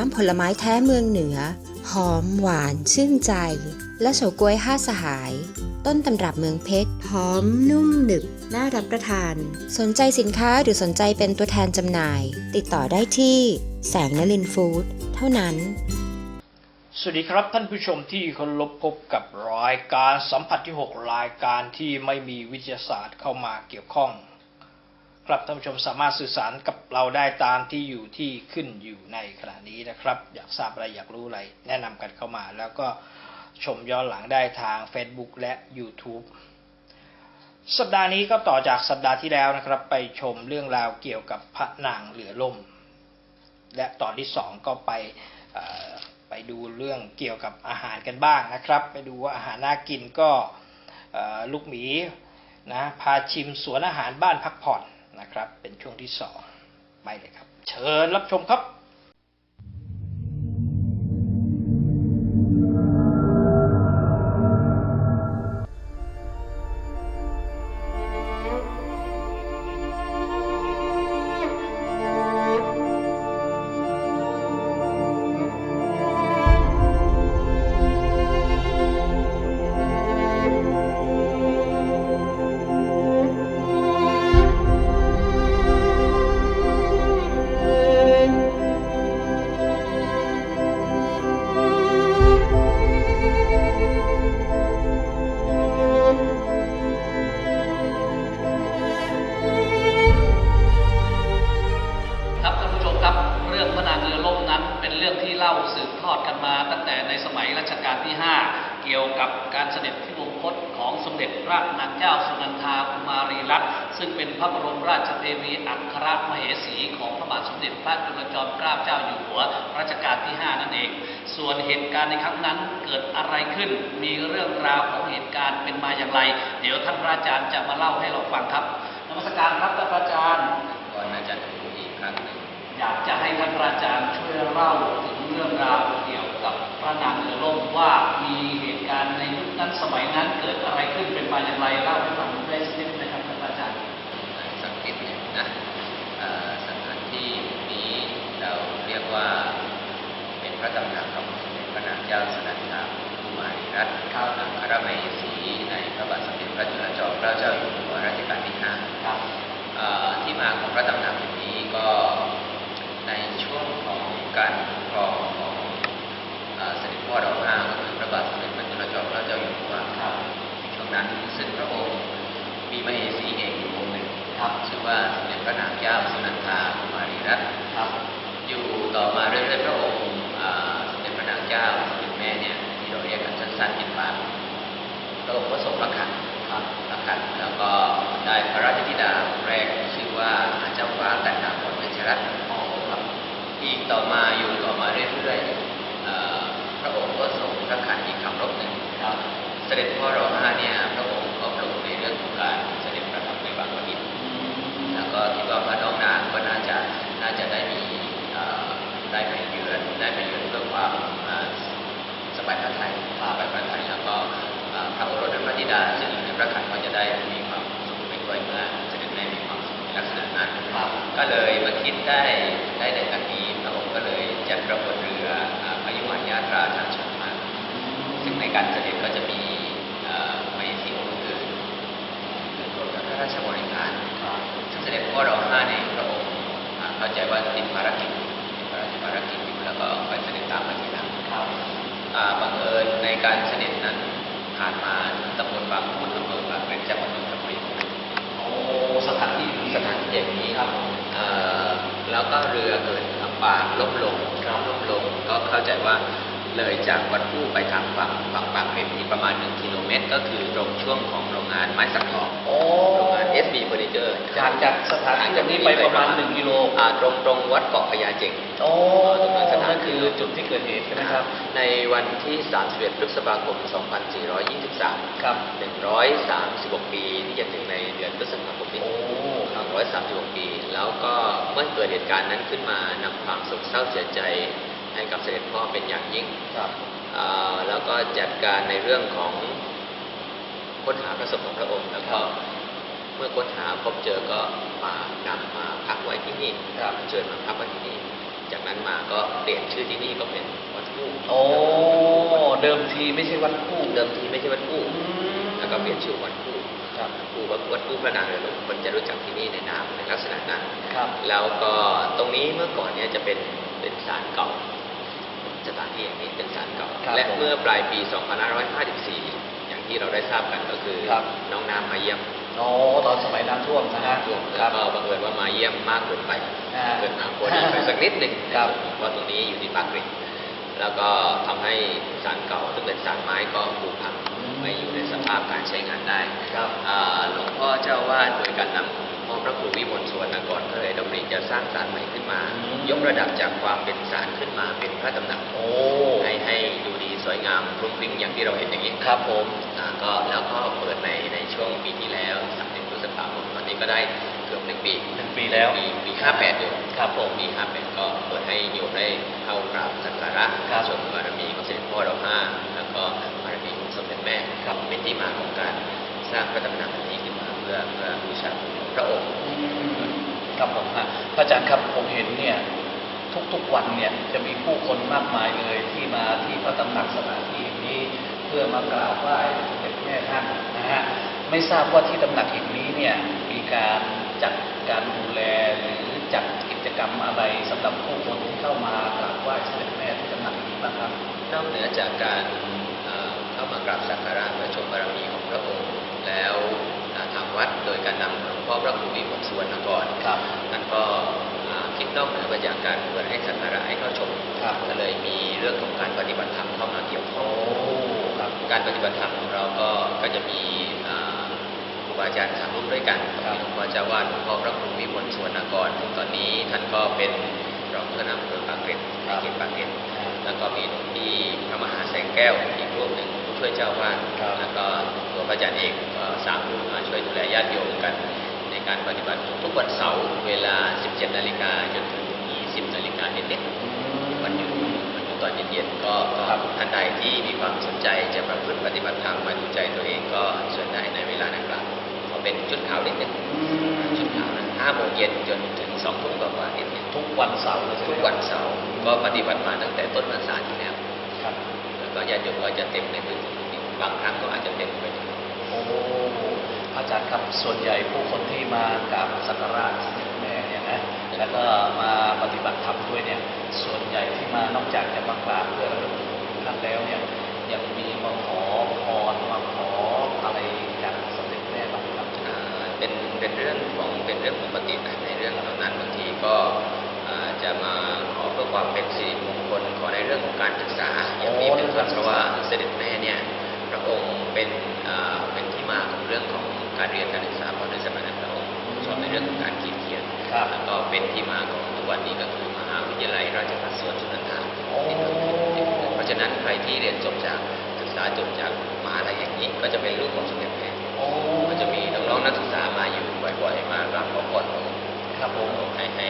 น้ำผลไม้แท้เมืองเหนือ หอมหวานชื่นใจ และเฉาก๊วยห้าสหาย ต้นตำรับเมืองเพชรหอมนุ่มหนึบน่ารับประทาน สนใจสินค้าหรือสนใจเป็นตัวแทนจำหน่าย ติดต่อได้ที่แสงนลินฟู้ดเท่านั้น สวัสดีครับท่านผู้ชมที่เคารพพบกับรายการสัมผัสที่ 6 รายการที่ไม่มีวิทยาศาสตร์เข้ามาเกี่ยวข้อง ครับท่านผู้ชมสามารถสื่อสารกับเราได้ตามที่อยู่ที่ขึ้นอยู่ในขณะนี้นะครับ อยากทราบอะไรอยากรู้อะไรแนะนำกันเข้ามา แล้วก็ชมย้อนหลังได้ทาง Facebook และ YouTube สัปดาห์นี้ก็ต่อจากสัปดาห์ที่แล้วนะครับ ไปชมเรื่องราวเกี่ยวกับพระนางเหลือล่ม และตอนที่สองก็ไปไปดูเรื่องเกี่ยวกับอาหารกันบ้างนะครับ ไปดูว่าอาหารน่ากินก็ลูกหมีนะพาชิมสวนอาหารบ้านพักผ่อน นะครับ เป็นช่วงที่สองไปเลยครับ เชิญรับชมครับ พระนางเจ้าสุนันทากุมารีรัตน์ซึ่งเป็นพระบรมราชเทวีอัครมเหสีของพระบาทสมเด็จพระจุลจอมเกล้าเจ้าอยู่หัวรัชกาลที่ 5 นั่นเอง ส่วนเหตุการณ์ในครั้งนั้นเกิดอะไรขึ้น มีเรื่องราวของเหตุการณ์เป็นมาอย่างไร เดี๋ยวท่านพระอาจารย์จะมาเล่าให้เราฟังครับนมัสการครับท่านพระอาจารย์ก่อนอาจารย์ดูอีกครั้งหนึ่งอยากจะให้ท่านพระอาจารย์ช่วยเล่าถึงเรื่องราวเกี่ยวกับพระนางเรือล่มว่ามีเหตุการณ์ในยุค นั้นสมัยนั้นเกิดอะไรขึ้นเป็นมาอย่างไรเล่าให้ฟังได้สักนิดนะครับท่านพระอาจารย์สังเกตหนึ่งนะเอ่อสถานที่นี้เราเรียกว่าเป็นพระตำหนักของสมเด็จพระนางเจ้าสุนันทาภูมารีรัตน์ข้าวอัครมเหสีในพระบาทสมเด็จพระจุลจอมเกล้าเจ้าอยู่หัวรัชกาลที่ห้าครับเอ่อที่มาของพระตำหนักแห่งนี้ก็ในช่วงของการปกครองของเอ่อเสด็จพ่อรอห้าก็คือพระบาทสมเด็จพระจุลจอมเกล้าเจ้าอยู่หัว ครับ ในช่วงนั้น ซึ่งพระองค์มีมเหสีเอกอยู่องค์หนึ่งครับชื่อว่าสมเด็จพระนางเจ้าสุนันทากุมารีรัตน์ครับอยู่ต่อมาเรื่อยๆพระองค์สมเด็จพระนางเจ้าสมเด็จแม่เนี่ยที่เราเรียกกันสั้นๆเป็นปากพระองค์ก็ทรงพระขันครับพระขันแล้วก็ได้พระราชธิดาแรกชื่อว่าเจ้าฟ้ากันดาผลเวชรัตน์ครับอีกต่อมาอยู่ต่อมาเรื่อยๆพระองค์ก็ทรงพระขันอีกคำรบหนึ่งครับเสด็จพ่อรอห้าเนี่ย สบายพระทัยสบายพระทัยแล้วก็พระโอรสและพระธิดาซึ่งอยู่ในพระขันก็จะได้มีความสุขไปด้วยเมื่อเสด็จแม่มีความสุขในลักษณะนั้นก็เลยมาคิดได้ได้ในครั้งนี้พระองค์ก็เลยจัดกระบวนเรืออาพยุหยาตราทางชนมาซึ่งในการเสด็จก็จะมีเอ่อมสีองค์อื่นคือรถพระราชบริการซึ่งเสด็จพ่อรอห้าในพระองค์เข้าใจว่าติดภารกิจติดพระราชภารกิจอยู่แล้วก็ อ่าบังเอิญในการเสด็จนั้นผ่านมาตำบลบางพูดอำเภอบางเกร็ดจังหวัดนนทบุรีโอ้สถานที่อยู่สถานที่อย่างนี้ครับเอ่อแล้วก็เรือเกิดอับปางล้มลงครับล้มลงก็เข้าใจว่า เลยจากวัดผู้ไปทางฝั่งฝั่งบางเกร็ดนี้ประมาณ 1 กิโลเมตร ก็คือตรงช่วงของโรงงานไม้สักทองโอ้โรงงาน SB Furniture จากจากสถานที่ตรงนี้ไปประมาณหนึ่งกิโลอ่าตรงตรงวัดเกาะพญาเจงโอ้ตรงนั้นสถานนั่นคือจุดที่เกิดเหตุใช่ไหมครับ ในวันที่ 31พฤษภาคม 2423 ครับ 136 ปีที่จะถึงในเดือนพฤษภาคมนี้โอ้136 ปี แล้วก็เมื่อเกิดเหตุการณ์นั้นขึ้นมานำความโศกเศร้าเสียใจ ให้กับเสด็จพ่อเป็นอย่างยิ่งครับอ่าแล้วก็จัดการในเรื่องของค้นหาพระศพของพระองค์แล้วก็เมื่อค้นหาพบเจอก็มานำมาพักไว้ที่นี่ครับเชิญมาพักไว้ที่นี่จากนั้นนั้นมาก็เปลี่ยนชื่อที่นี่ก็เป็นวัดกู้โอ้เดิมทีไม่ใช่วัดคู่เดิมทีไม่ใช่วัดกู้อืมแล้วก็เปลี่ยนชื่อวัดกู้ครับกู้วัดวัดกู้พระนางเรือลมคนจะรู้จักที่นี่ในนามในลักษณะนั้นครับแล้วก็ตรงนี้เมื่อก่อนเนี่ยจะเป็นเป็นศาลเก่า สถานที่อย่างนี้เป็นศาลเก่าครับและเมื่อปลายปี 2554 อย่างที่เราได้ทราบกันก็คือครับ น้องน้ำมาเยี่ยมโอ้ตอนสมัยน้ำท่วมนะฮะท่วมคแล้รัวบ ก็บังเอิญว่ามาเยี่ยมมากเกินไปอ่าเกินมากกว่านี้ไปสักนิดหนึ่งครับ เพราะตรงนี้อยู่ที่ปากเกร็ดแล้วก็ทำให้ศาลเก่าซึ่งเป็นศาลไม้ก็ผุพังไม่อยู่ในสภาพการใช้งานได้ ครับ อ่าหลวงพ่อเจ้าวาดโดยการนำของ พ่อพระครูวิมลสวนกรก็เลยดำริจะสร้างศาลใหม่ขึ้นมาอืมยกระดับจากความเป็นศาลขึ้นมาเป็นพระตำหนักโอ้ให้ให้ดูดีสวยงามพรุ่งพริ้งอย่างที่เราเห็นอย่างนี้ครับผมอ่าก็แล้วก็เปิดในในช่วงปีที่แล้ว30พฤษภาคมตอนนี้ก็ได้เกือบหนึ่งปีหนึ่งปีแล้วปีปี58อยู่ครับผมปี58ก็เปิดให้โยมได้เข้ากราบสักการะครับชมบารมีของเสด็จพ่อเราห้าแล้วก็บารมีของสมเด็จแม่ครับเป็นที่มาของการสร้างพระตำหนักอันนี้ขึ้นมาเพื่อเพื่อบูชาพระ องค์ครับผมฮะพระอาจารย์ครับผมเห็นเนี่ยทุกๆวันเนี่ยจะมีผู้คนมากมายเลยที่มาที่พระตำหนักสถานที่นี้ เพื่อมากราบไหว้เด็จแม่ท่านนะฮะไม่ทราบว่าที่ตำหนักแห่งนี้เนี่ยมีการจัดการดูแลหรือจัดกิจกรรมอะไรสำหรับผู้คนที่เข้ามากราบไหว้สมเด็จแม่ที่ตำหนักนี้บ้างครับนอกเหนือจากการเข้ามากราบสักการะและชมบารมีของพระองค์แล้ว ทางวัด โดยการนำหลวงพ่อพระครูวิมลสุวรรณกรครับท่านก็อ่าคิดนอกเหนือไปจากการเปิดให้สักการะให้เข้าชมครับก็เลยมีเรื่องของการปฏิบัติธรรมเข้ามาเกี่ยวข้องโอ้ครับการปฏิบัติธรรมของเราก็ก็จะมีอ่าครูบาอาจารย์สามรูปด้วยกันครับมีหลวงพ่อเจ้าวาดหลวงพ่อพระครูวิมลสุวรรณกรซึ่งตอนนี้ท่านก็เป็นรองผู้นำอำเภอปากเกร็ดในเขตปากเกร็ดแล้วก็มีหลวงพี่พระมหาแสงแก้วอีกรูปหนึ่งผู้ ช่วยเจ้าวาดครับแล้วก็ตัวพระอาจารย์เอกก็สามรูปมาช่วยดูแลญาติโยมกัน ในการปฏิบัติทุกวันเสาร์เวลา 17 นาฬิกาจนถึง 20 นาฬิกาเน็ตๆวันหยุดวันหยุดตอนเย็นๆก็ก็ครับท่านใดที่มีความสนใจจะประพฤติปฏิบัติธรรมมาดูใจตัวเองก็เชิญได้ในเวลาดังกล่าวเขาเป็นชุดขาวนิดนึงชุดขาวนะ5โมงเย็นจนถึง2ทุ่มกว่าๆนิดนึงทุกวันเสาร์เลยใช่ไหมทุกวันเสาร์ก็ปฏิบัติมาตั้งแต่ต้นพรรษาที่แล้วครับแล้ วก็ญาติโยมก็จะเต็มในพื้นที่นี้บางครั้งก็อาจจะเต็มไปถึงโอ้พระอาจารย์ครับส่วนใหญ่ผู้คนที่มากราบสักการะสมเด็จแม่เนี่ยนะแล้วก็มาปฏิบัติธรรมด้วยเนี่ย ส่วนใหญ่ที่มานอกจากจะมากราบเพื่อระลึกถึงท่านแล้วเนี่ยยังมีมาขอพรมาขออะไรจากสมเด็จแม่บ้างครับอ่าเป็นเป็นเรื่องของเป็นเรื่องปกตินะในเรื่องเหล่านั้นบางทีก็อ่าจะมาขอเพื่อความเป็นสิริม การศึกษาอย่างนี้เป็นต้นเพราะว่าเสด็จแม่เนี่ยพระองค์เป็นอ่าเป็นที่มาของเรื่องของการเรียนการศึกษาเพราะในสมัยนั้นพระองค์สอนในเรื่องของการคิดเขียนครับแล้วก็เป็นที่มาของทุกวันนี้ก็คือมหาวิทยาลัยราชภัฏสวนสุนันทาโอ้เพราะฉะนั้นใครที่เรียนจบจากศึกษาจบจากมหาลัยแห่งนี้ก็จะเป็นลูกของสมเด็จแม่โอ้ก็จะมีน้องๆนักศึกษามาอยู่บ่อยๆมากราบขอพรพระองค์ครับผมให้ให้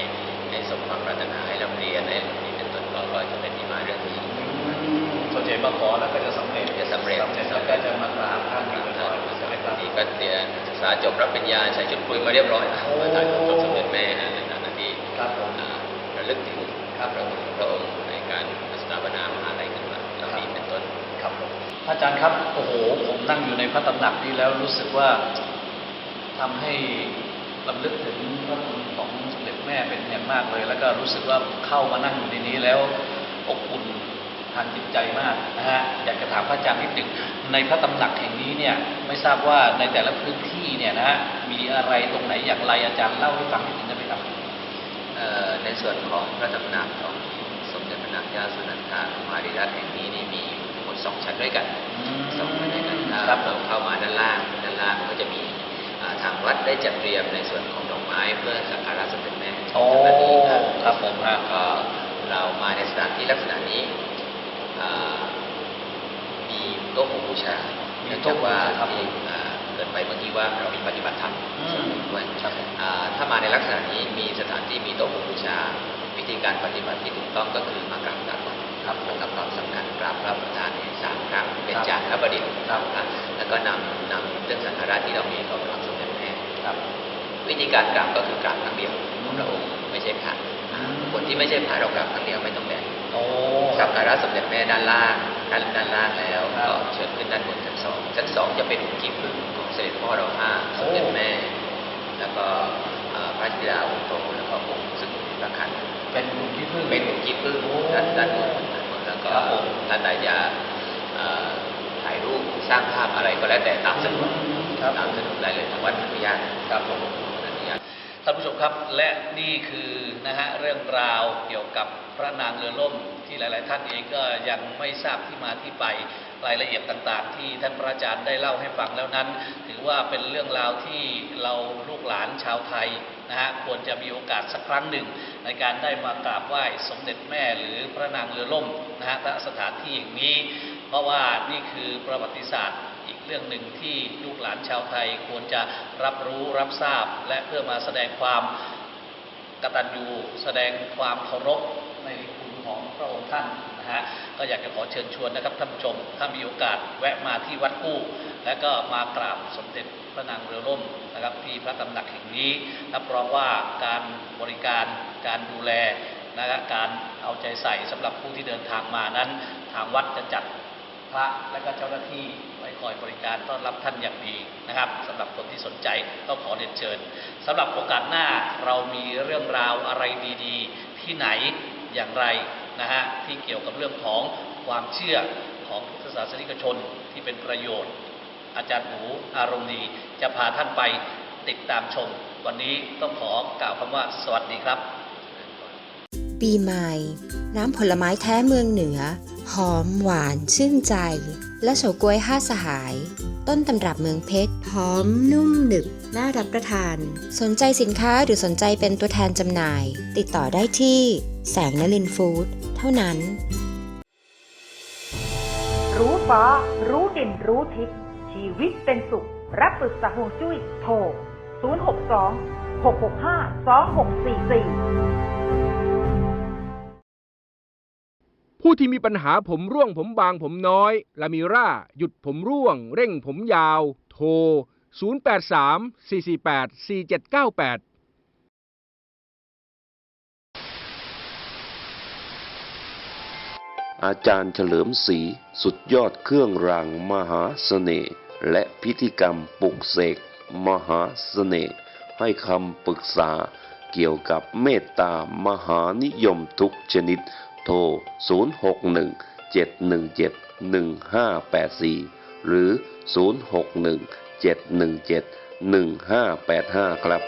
ให้สมความปรารถนาให้เราเรียนให้นี่ เป็นต้นก็ก็จะเป็นที่มาเรื่องนี้อืมส่วนใหญ่มาขอแล้วก็จะสำเร็จจะสำเร็จสำเร็จแล้วก็จะมากราบท่านอยู่บ่อยๆใช่ไหมครับบางทีก็เรียนศึกษาจบรับปริญญาใส่ชุดคุยมาเรียบร้อยนะโอ้มาถ่ายรูปกับสมเด็จแม่นะในนาทีครับผมอ่าระลึกถึงพระพระองค์พระองค์ในการสถาปนามหาลัยขึ้นมาเหล่านี้เป็นต้นครับผมพระอาจารย์ครับโอ้โหผมนั่งอยู่ในพระตำหนักนี้แล้วรู้สึกว่าทำให้ ลำลึกถึงพระคุณของสมเด็จแม่เป็นอย่างมากเลย แล้วก็รู้สึกว่าเข้ามานั่งอยู่ในนี้แล้วอบอุ่นทางจิตใจมากนะฮะอยากจะถามพระอาจารย์นิดหนึ่งในพระตำหนักแห่งนี้เนี่ยไม่ทราบว่าในแต่ละพื้นที่เนี่ยนะฮะมีอะไรตรงไหนอย่างไรอาจารย์เล่าให้ฟังนิดหนึ่งได้ไหมครับเอ่อในส่วนของพระตำหนักของสมเด็จพระนางเจ้าสุนันทาของมาริรัตน์แห่งนี้นี่มีอยู่ทั้งหมดสองชั้นด้วยกันอืมสองชั้นด้วยกันถ้าครับเราเข้ามาด้านล่างด้านล่างก็จะมีอ่า ทางวัดได้จัดเตรียมในส่วนของดอกไม้เพื่อสักการะสมเด็จแม่โอ้แบบนี้นะครับผมฮะก็เรามาในสถานที่ลักษณะนี้อ่ามีโต๊ะหมู่บูชามีเนื่องโต๊ะจากว่าครับที่อ่าเกิดไปเมื่อกี้ว่าเรามีปฏิบัติธรรมอืมด้วยครับผมอ่าถ้ามาในลักษณะนี้มีสถานที่มีโต๊ะหมู่บูชา วิธีการปฏิบัติที่ถูกต้องก็คือมากราบพระก่อนครับผมกับความสำคัญกราบพระประธานเนี่ยสามครั้งเป็นครับจานพระประดิษฐ์ครับอะแล้วก็นำนำเครื่องสังฆราชที่เรามีของพ ระสมเด็จแม่ครับ วิธีการกราบก็คือกราบครั้งเดียวของพระองค์ไม่ใช่ขาดอะคนที่ไม่ใช่พระดอกรักครั้งเดียวไม่ต้องแบกโอ้สักการะสมเด็จแม่ด้านล่างด้านด้านล่างแล้วครับก็เชิญขึ้นด้านบนชั้นสองชั้นสองจะเป็นองค์กีพึ่งของเสด็จพ่อเราห้าสมเด็จแม่ แล้วก็เอ่อพระธิดาองค์โตแล้วก็องค์ซึ่งประคันเป็นกลุ่มที่พึ่งเป็นองค์กีพึ่งโอ้ด้านด้านบนด้านบนแล้วก็ครับผมท่านใดจะเอ่อถ่ายรูปสร้างภาพอะไรก็แล้วแต่ตามสะดวก ครับตามสะดวกได้เลยทางวัดอนุญาตครับผมอนุญาตท่านผู้ชมครับและนี่คือนะฮะเรื่องราวเกี่ยวกับพระนางเรือล่มที่หลาย ๆ ท่านเองก็ยังไม่ทราบที่มาที่ไปรายละเอียดต่าง ๆ ที่ท่านพระอาจารย์ได้เล่าให้ฟังแล้วนั้น ถือว่าเป็นเรื่องราวที่เราลูกหลานชาวไทยนะฮะควรจะมีโอกาสสักครั้งหนึ่ง ในการได้มากราบไหว้สมเด็จแม่หรือพระนางเรือล่มนะฮะณสถานที่อย่างนี้ เพราะว่านี่คือประวัติศาสตร์ เรื่องหนึ่งที่ลูกหลานชาวไทยควรจะรับรู้รับทราบ และเพื่อมาแสดงความกตัญญูแสดงความเคารพในคุณของพระองค์ท่านนะฮะก็อยากจะขอเชิญชวนนะครับท่านผู้ชม ถ้ามีโอกาสแวะมาที่วัดกู้ และก็มากราบสมเด็จพระนางเรือล่มนะครับที่พระตำหนักแห่งนี้รับรองว่าการบริการการดูแลนะครับการเอาใจใส่สำหรับผู้ที่เดินทางมานั้น ทางวัดจะจัดพระและก็เจ้าหน้าที่ คอยบริการต้อนรับท่านอย่างดีนะครับสำหรับคนที่สนใจก็ขอเรียนเชิญสำหรับโอกาสหน้าเรามีเรื่องราวอะไรดีๆ ที่ไหนอย่างไรนะฮะที่เกี่ยวกับเรื่องของความเชื่อของพุทธศาสนิกชนที่เป็นประโยชน์ อาจารย์หมูอารมณ์ดี จะพาท่านไปติดตามชม วันนี้ต้องขอกล่าวคำว่าสวัสดีครับ ปีใหม่ น้ำผลไม้แท้เมืองเหนือ หอมหวานชื่นใจ และเฉาก๊วยห้าสหาย ต้นตำรับเมืองเพชร หอมนุ่มหนึบ น่ารับประทาน สนใจสินค้าหรือสนใจเป็นตัวแทนจำหน่าย ติดต่อได้ที่แสงนลินฟู้ดเท่านั้น รู้ฟ้า รู้ดินรู้ทิศชีวิตเป็นสุข รับปรึกษาห่วงจุ้ยโทร 062 665 2644 ผู้ที่มีปัญหาผมร่วงผมบางผมน้อยลามิร่าหยุดผมร่วง เร่งผมยาว โทร 083 448 4798อาจารย์เฉลิมศรีสุดยอดเครื่องรางมหาเสน่ห์และพิธีกรรมปลุกเสกมหาเสน่ห์ให้คำปรึกษาเกี่ยวกับเมตตามหานิยมทุกชนิด โทร 061 717 1584 หรือ 061 717 1585 ครับ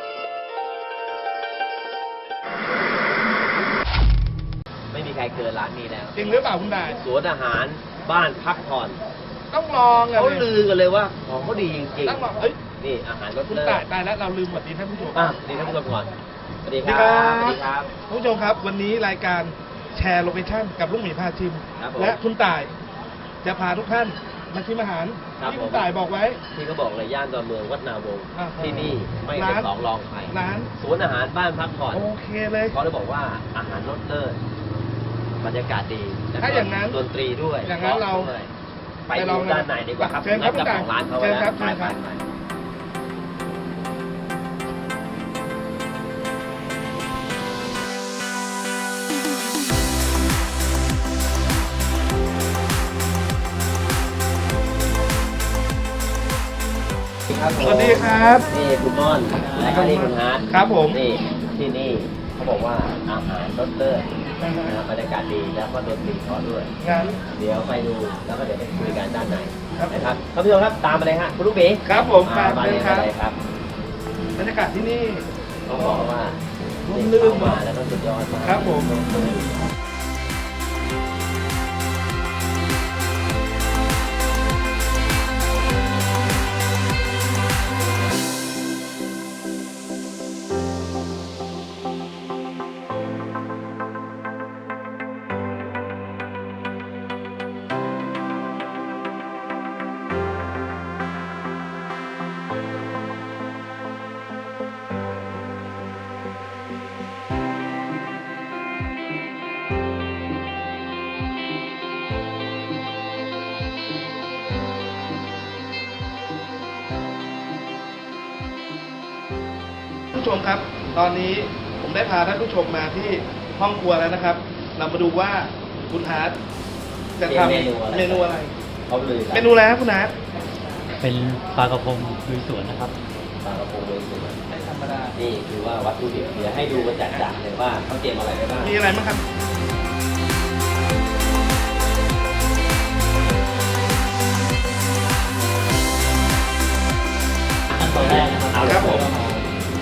ไม่มีใครเกินร้านนี้แล้ว จริงหรือเปล่าคุณนายสวนอาหารบ้านพักผ่อนต้องลองอะเขาเลยลือกันเลยว่าของเขาดีจริงต้องลองเอ้ยๆ นี่อาหารรสคุณเลิศตายตายแล้วเราลืมหมดดีท่านผู้ชมอะดีท่านผู้ชมก่อน สวัสดีสวัสคดีรัครับบสวัสดีครับท่านผู้ชมครับวันนี้รายการ แชร์โลเคชั่นกับลุงหมีพาชิม ครับผมและคุณต่ายจะพาทุกท่านมาชิมอาหารครับที่ผมคุณต่ายบอกไว้ ที่เขาบอกเลยย่านดอนเมืองวัดนาวงศ์อ่าฮะที่นี่ไม่ร้าเป็นน สองรองใครร้าน สวนอาหารบ้านพักผ่อนโอเคเลย เขาเลยบอกว่าอาหารรสเลิศบรรยากาศดีแล้วก็ถ้าอย่างนั้นดนตรีด้วยอย่างนั้นเราด้วยไปไปลดูองด้านในดีกว่าครับเชิญครับนัดกับคุณของร้านเขาเชิญแล้วครับ ไปเชิญคไป รับไปสวัสดีครับ นี่คุณม่อนและก็นี่คุณฮาร์ดครับผม นี่ที่นี่เขาบอกว่าอาหารรสเลิศนะครับบรรยากาศดีแล้วก็ดนตรีเพราะด้วยงั้นเดี๋ยวไปดูแล้วก็เดี๋ยวไปคุยกันด้านในครับนะครับท่านผู้ชมครับตามมาเลยฮะคุณลูกหมีครับผมอ่าไปมาเลเลยยครับมาเลยครับ บรรยากาศที่นี่ต้องบอกว่าร่มรื่นเข้ามาแล้วก็สุดยอดมากครับผม ชมครับ ตอนนี้ผมได้พาท่านผู้ชมมาที่ห้องครัวแล้วนะครับ เรามาดูว่าคุณฮาร์ดจะทำเมนูอะไร เมนูอะไรเขาเลยกันเมนูอะไรครับคุณฮาร์ดเป็นปลากระพงลุยสวนนะครับ ปลากระพงเลยสวนไม่ธรรมดา นี่คือว่าวัตถุดิบเดี๋ยวให้ดูกันจัดๆเลยว่าเขาเตรียมอะไรไปบ้างมีอะไรบ้างครับ ขั้นตอนแรกนะครับครับผม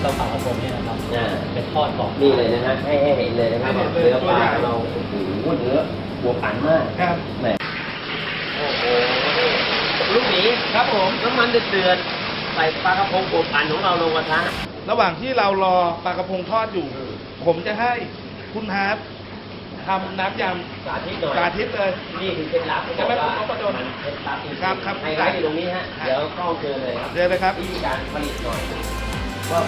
เราปลากระพงเนี่ยนะครับอ่า เป็นทอดก่อนนี่เลยนะฮะให้ให้เห็นเลยนะครับให้เห็นเลยเนื้อปลาตัวใหญ่ของเราโอ้โหเนื้อหัวปันมากครับแหมโอ้โหลูกหมีครับผมน้ำมันเดือดๆใส่ปลากระพงหัวปันของเราลงกระทะระหว่างที่เรารอปลากระพงทอดอยู่ ผมจะให้คุณฮาร์ดทำน้ำยสาธิตหน่อยำสาธิตเลย นี่คือเคล็ดลับใช่ไหมคุณนพดลมันเคล็ดลับจงๆครับครับ ไฮไลท์อยู่ตรงนี้ฮะ เดี๋ยวกล้องเจอเลยครับเดี๋ยวเลยครับ วิธีการผลิตหน่อย ว่า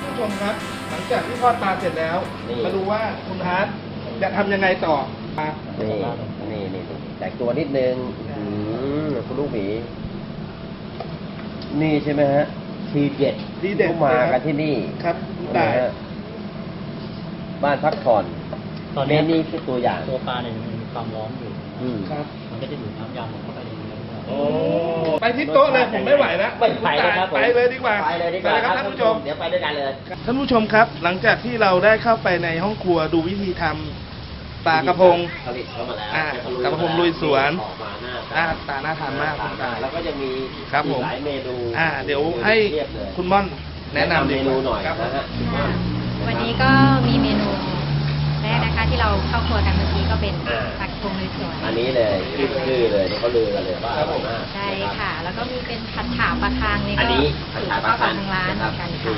คุณผู้ชมครับ หลังจากที่ทอดปลาเสร็จแล้ว นี่ มาดูว่าคุณฮาร์ด จะทำยังไงต่อมานี่นี่นี่แต่งตัวนิดนึงอืมคุณลูกหมีนี่ใช่ไหมฮะทีเด็ดทีเด็ดขามากันที่นี่ครับได้นะตายฮะบ้านพักผ่อนตอนเมนี้นี่คือตัวอย่างตัวปลาเนี่ยมันมีความร้อนอยู่ อืม ครับ มันก็จะดูดน้ำยำเข้าไปในเนื้อโอ้ ไปที่โต๊ะเลยผมไม่ไหวแล้วไม่ไปเลยครับผมไปเลยดีกว่า ไปเลยดีกว่าไปครับท่านผู้ชม เดี๋ยวไปด้วยกันเลย ท่านผู้ชมครับ หลังจากที่เราได้เข้าไปในห้องครัวดูวิธีทำปลากระพงผลิตเข้ามาแล้วอ่าเขกระพงลุยสวนออกมาหน้าหน้าตาน่าทานมากหน้ตาแล้วก็จะมีครับผมอีกหลายเมนูอ่า เดี๋ยวให้เรียบเลยคุณม่อนแนะนำเมนูหน่อยครับนะฮะคุณม่อนวันนี้ก็มีเมนู แรกนะคะที่เราเข้าครัวกันเมื่อกี้ก็เป็นอ่าปลากระพงลุยสวนอันนี้เลยขึ้นชื่อเลยที่เขาลือกันเลยว่าอร่อยมากใช่นรับค่ะ แล้วก็มีเป็นผัดฉ่าปลาคางนี่อัก็นนี้สูตรผัดฉ่าปเข้าลาขคางองทางร้านนะครับเหมือนกันนี่ค่ะ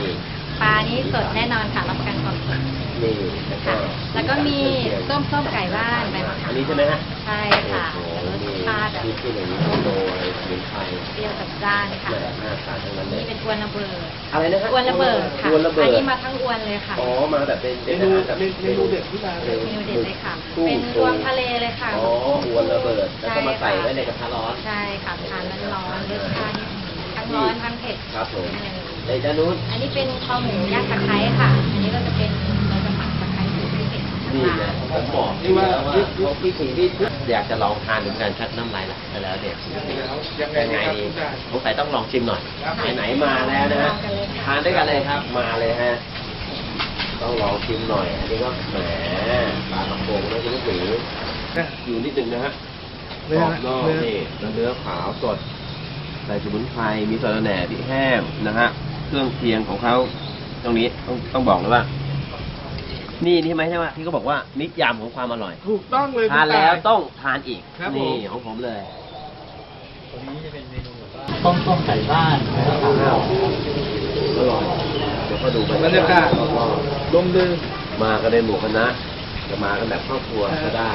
ปลานี้สดแน่นอนค่ะรับประกันความสด นี่แล้วก็ค่ะแล้วก็มีต้มส้มไก่บ้านใบมะขามอันนี้ใช่ไหมฮะใช่ค่ะโอ้โหรสนี่ชาติแบบที่ที่อย่างนี้โดอะไรสมุนไพรเปรี้ยวจัดจ้านค่ะแหม่หน้าตาทั้งนั้นเลนี่ย เป็นอวนระเบิดอะไรนะฮะอวนระเบิดค่ะอวนระเบิอัดนนี้มาทั้งอวนเลยค่ะ อ๋อมาแบบเป็นเมเป็นนูอาหารแบบเมนูเด็ดที่ร้านเลย เมนูเด็ดเลยค่ะกุ้งเป็นรวมทะเลเลยค่ะอ๋ออวนระเบิดแล้วก็มาใส่ช่ค่ะไว้ในกระทะร้อน ใช่ค่ะทานร้อนๆรสชาตินี่ทั้งร้อนทั้งเผ็ดครับผมอะไรอย่างนี้ในด้านนู้น อันนี้เป็นคอหมูย่างตะไคร้ค่ะ อันนี้ก็จะเป็น ตรพิเศษของทางนี่ร้าไงนผมบอกนี่ว่าแล้วว่าเขาพี่ถีที่อยากจะลองทานดูเหมือนกันชัดน้ำลายไหลไปแล้วเด็กยังไงยังไงครับดีคุณตายสงสัยต้องลองชิมหน่อยครับไหนๆมาแล้วนะฮะลองกันเลยค่ะทานด้วยกันเลยครับมาเลยฮะต้องลองชิมหน่อยอันนี้ก็แหมปลากระพงนะคุณลูกหมีนะอยู่นิดนึงนะฮะเนื้กอรอบนอกเนื้อนี่แล้วเนื้อขาวสดใส่สมุนไพรมีสะระแหน่พริกแห้งนะฮะเครื่องเคียงของเขาตรงนี้ต้องต้องบอกเลยว่า นี่นี่ไหมใช่ไหมที่เขาบอกว่านิยามของความอร่อยถูกต้องเลยทานคุณตย แล้วต้องทานอีกครับผม นี่ของผมเลย ตัวนี้จะเป็นเมนูแบบว่าต้มส้มไก่บ้านนะครับอ้าวอร่อยเดี๋ยวก็ดูบรรยากาศรอบลมดือๆมากันในหมู่คณะ จะมากันแบบครอบครัวก็ได้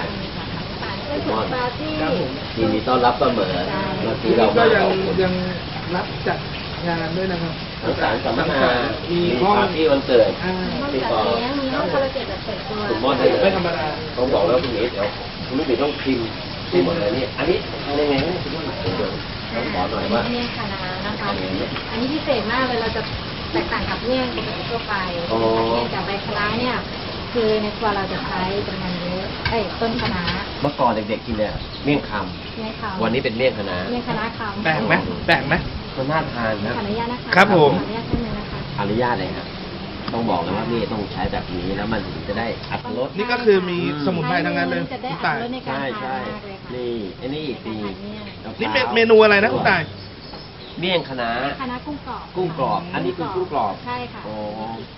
เป็นสูตรปลาที่ครับผมยินดีต้อนรับเสมอใช่เมื่อทีกี้นี้เราก็มายังสองคนยังรับจัด งานด้วยนะครับสังสรรค์สัมมนามีมีห้องปาร์ตี้วันเกิดอ่าห้องจัดเลี้ยงมีห้องคาราโอเกะแบบเปิดตัวคุณม่อนได้เลยไม่ธรรมดาต้องบอกแล้วคุณหมีเดี๋ยวคุณลูกหมีต้องพิมพ์พิมพ์หมดเลยนี่อันนี้ทำยังไงนะคุณลูกหมีเดี๋ยวต้องขอหน่อยว่าเมี่ยงคณะนะคะอันนี้พิเศษมากเลยเราจะแตกต่างกับเมี่ยงปกติทั่วไปอ๋อเมี่ยงกับใบคะน้าเนี่ยคือในครัวเราจะใช้จำนวนเยอะเอ้ยต้นคะน้าเมื่อก่อนเด็กๆกินเนี่ยเมี่ยงคเมี่ยงคำำวันนี้เป็นเมี่ยงคะน้าเมี่ยงคณะคำแปลกไหมแปลกไหม มันน่าทานขนะออนุญาตนะคะครับผม ขออนุญาตท่านหนึงนะคะ อนุญาตเลยครับต้องบอกเลยว่านี่ต้องใช้แบบนี้แล้วมันถึงจะได้อัตรส นี่ก็คือมีสมุนไพรทั้งนั้นเลยจะได้คุณอัตาตยรสในการใช่ทานใช่มากเลยค่ะนี่อันนี้อีกปีนี่เมเมนูอะไรนะคุณตาย เมี่ยงคะน้า คณะกุ้งกรอบกุ้งกรอบอันนี้คือกุ้งกรอบ ใช่ค่ะ โอ้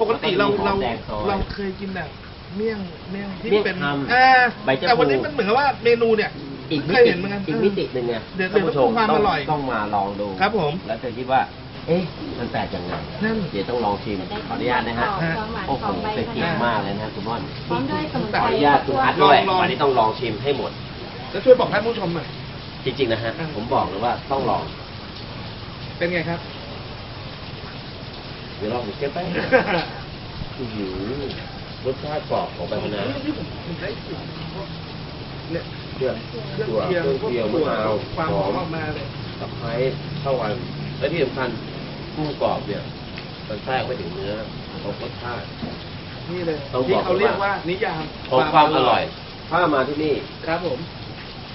ปกติเราแล้วเรามีหอมแดงซอยเราเคยกินแบบเมี่ยงเมี่ยงที่เมี่ยงเป็นคำอ่าใบชะพู แต่วันนี้มันเหมือนกับว่าเมนูเนี่ย อีกมิเคยติเห็นเหมือนกันอีกมิติหนึ่งไงเดี๋ยวท่านผู้ชมเดี๋ยวต้องความต้องอร่อยต้องมาลองดูครับผม แล้วจะคิดว่า เอ๊ะมันแปลกยังไงนั่น เดี๋ยวต้องลองชิมขออนุญาตนะฮะความหวานโอ้โหของใบเป็นคะเกียรน้าติมากเลยนะคุณม่อนพร้อมด้วยสมุนขไพรออนุญาตคุณอัดลองด้วยลองวันนี้ต้องลองชิมให้หมด แล้วช่วยบอกท่านผู้ชมหน่อย จริงๆนะฮะผมบอกเลยว่าต้องลองเป็นไงครับ เดี๋ยวลองเก็บไปอื้อหือรสชาติกรอบของใบคะน้าที่ผมผมได้กลิ่นพวกเนี่ย เครื่องเครื่องตัวเคียงเครื่องพวกเคียงถั่มะวนาวความหหออมมออกมาเลยตะไคร้เข้ากันและที่สำคัญกุ้งกรอบเนี่ยมันแทรกไปถึงเนื้อของรสชาตินี่เลยต้องบอกที่เขาเรียกว่าว่านิยามของความอร่อย ถ้ามาที่นี่ ครับผม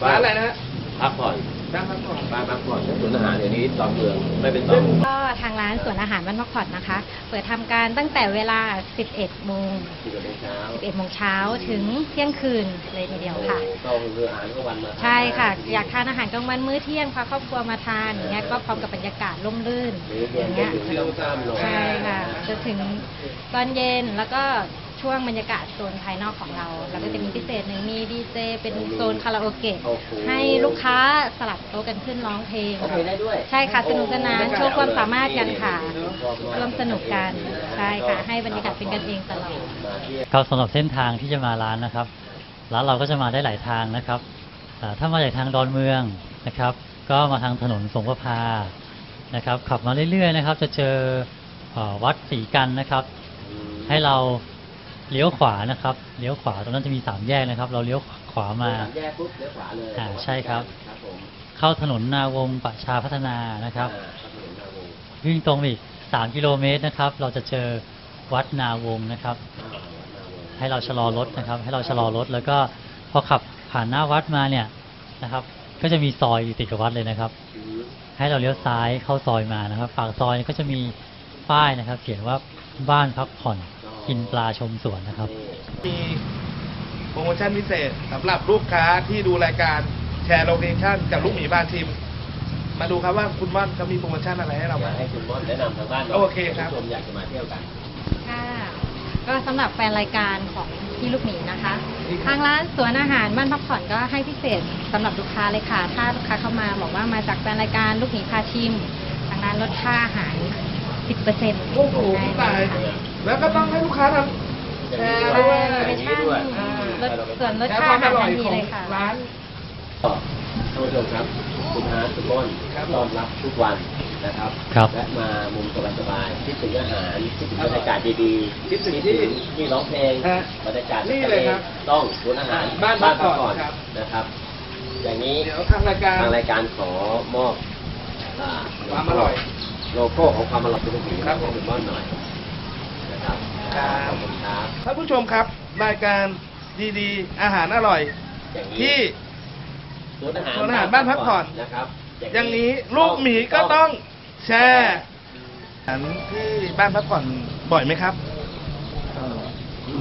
ร้านอะไรนะฮะพักผ่อน ร้านพักอนบ้านพักอนศูนย์อาหารเดี๋ยวนี้ตอนเมืองไม่เป็นตอนก็ทางร้านสวนอาหารบ้านพักผ่อนนะคะ เปิดทำการตั้งแต่เวลา 11 โมงที่โมงเช้า11 โมงเช้าถึงเที่ยงคืนเลยทีเดียวค่ะ ก็คืออาหารกลางวันมาใช่ค่ะ อยากทานอาหารกลางวันมื้อเที่ยงพาครอบครัวมาทานอย่างเงี้ยก็พร้อมกับบรรยากาศร่มรื่นหรืออเย็นย่างเงี้ยอยู่ที่ต้องข้ามลงใช่ค่ะจะถึงตอนเย็นแล้วก็ ช่วงบรรยากาศโซนภายนอกของเราแล้วก็จะมีพิเศษหนึ่งมีดีเจเป็นโซนคาราโอเกะโอ้โห ให้ลูกค้าสลับโต๊ะกันขึ้นร้องเพลง โอเคได้ด้วย ใช่ค่ะสนุกสนานโชว์ความสามารถกันค่ะนี่ๆๆร่วมสนุกกันใช่ค่ะ ให้บรรยากาศเป็นกันเองตลอดมาเที่ยวครับสำหรับเส้นทางที่จะมาร้านนะครับ ร้านเราก็จะมาได้หลายทางนะครับอ่าถ้ามาจากทางดอนเมืองนะครับ ก็มาทางถนนสงประพานะครับ ขับมาเรื่อยๆนะครับ จะเจอเอ่อวัดศรีกันนะครับ ให้เรา เลี้ยวขวานะครับ เลี้ยวขวาตรงนั้นจะมีสามแยกนะครับ เราเลี้ยวขวามา สามแยกปุ๊บเลี้ยวขวาเลยอ่าใช่ครับ ครับผมเข้าถนนนาวงศ์ประชาพัฒนานะครับ อ่าถนนนาวงศ์วิ่งตรงไปอีกสามกิโลเมตรนะครับ เราจะเจอวัดนาวงศ์นะครับ อ่าวัดนาวงศ์ให้เราชะลอรถนะครับ ให้เราชะลอรถแล้วก็พอขับผ่านหน้าวัดมาเนี่ยนะครับ ก็จะมีซอยอยู่ติดกับวัดเลยนะครับ อืมให้เราเลี้ยวซ้ายเข้าซอยมานะครับ ปากซอยก็จะมีป้ายนะครับ เขียนว่าบ้านพักผ่อน กินปลาชมสวนนะครับ มีโปรโมชั่นพิเศษสำหรับลูกค้าที่ดูรายการแชร์โลเคชั่นจากลูกหมีบานทีม มาดูครับว่าคุณม่อนเขามีโปรโมชั่นอะไรให้เราอยาบ้ากง ให้คุณม่อนแนะนำทางบ้านหน่ยโอเคครับ ณผู้ชมอยากจะมาเที่ยวกัน ค่ะก็สำหรับแฟนรายการของพี่ลูกหมีนะคะ ทางร้านสวนอาหารบ้านพักผ่อนก็ให้พิเศษสำหรับลูกค้าเลยค่ะ ถ้าลูกค้าเข้ามาบอกว่ามาจากแฟนรายการลูกหมีพาชิม ทางร้านลดค่าอาหาร 10%โอ้โหตาย แล้วก็ต้องให้ลูกค้าทำแชร์ด้วยอย่างนี้ด้วยอ่าลดส่วนลดและค่าควาอามหาอรร่อทัยนทีของเลยค่ะร้านก็ท่านผู้ชมครับ คุณฮาร์ดคุณม่อนครับต้อนรับทุกวันนะครับครับและมามุมสบายๆคิดถึงอาหารคิดถึงบรรยากาศดีๆคิดถึงที่ที่ร้องเพลงฮะบรรยากาศนี่เลยครับต้องศูนย์อาหารบ้านพักผ่อนครับนะครับ อย่างนี้เดี๋ยวทางรายการทางรายการขอมอบอ่ความอร่อย โลโก้ของความอร่อยคุณผู้ชมครับผมคุณม่อนหน่อยนะครับครับขอบคุณครับท่านผู้ชมครับ รายการดีๆ อาหารอร่อย อย่างนี้ที่ศูนย์อาหารศูนย์อาหารบ้านพักผ่อน นะครับอย่างนี้ลูกหมีก็ต้องแชร์อาหารที่บ้านพักผ่อนบ่อยไหมครับ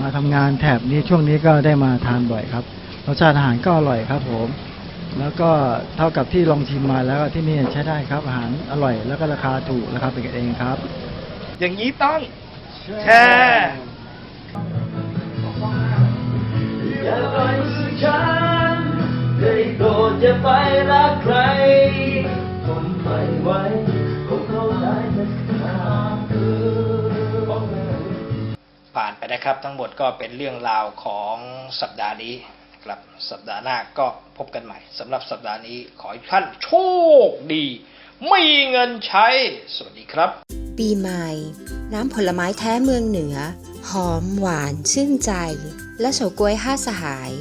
มาทำงานแถบนี้ช่วงนี้ก็ได้มาทานบ่อยครับรสชาติอาหารก็อร่อยครับผม แล้วก็เท่ากับที่ลองชิมมาแล้วที่นี่ใช้ได้ครับอาหารอร่อย แล้วก็ราคาถูกราคาเป็นกันเองครับ อย่างนี้ต้องแชร์อย่าปล่อยสุดฉันได้โปรดอย่าไปรักใครผมไม่ไหวคงเข้าใจแต่ทางคือผ่านไปนะครับทั้งหมดก็เป็นเรื่องราวของสัปดาห์นี้ ครับสัปดาห์หน้าก็พบกันใหม่สำหรับสัปดาห์นี้ขอให้ท่านโชคดีมีเงินใช้ สวัสดีครับ ปีใหม่ น้ำผลไม้แท้เมืองเหนือ หอมหวานชื่นใจ และเฉาก๊วยห้าสหาย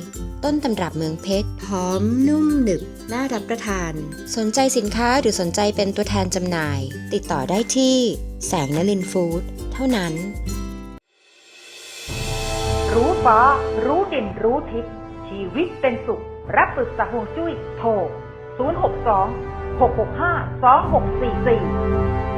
ต้นตำรับเมืองเพชร หอมนุ่มหนึบ น่ารับประทาน สนใจสินค้าหรือสนใจเป็นตัวแทนจำหน่าย ติดต่อได้ที่แสงนลินฟู้ดเท่านั้น รู้ฟ้ารู้ดินรู้ทิศ ชีวิตเป็นสุข รับปรึกษาห่วงจุ้ยโทร 062 665 2644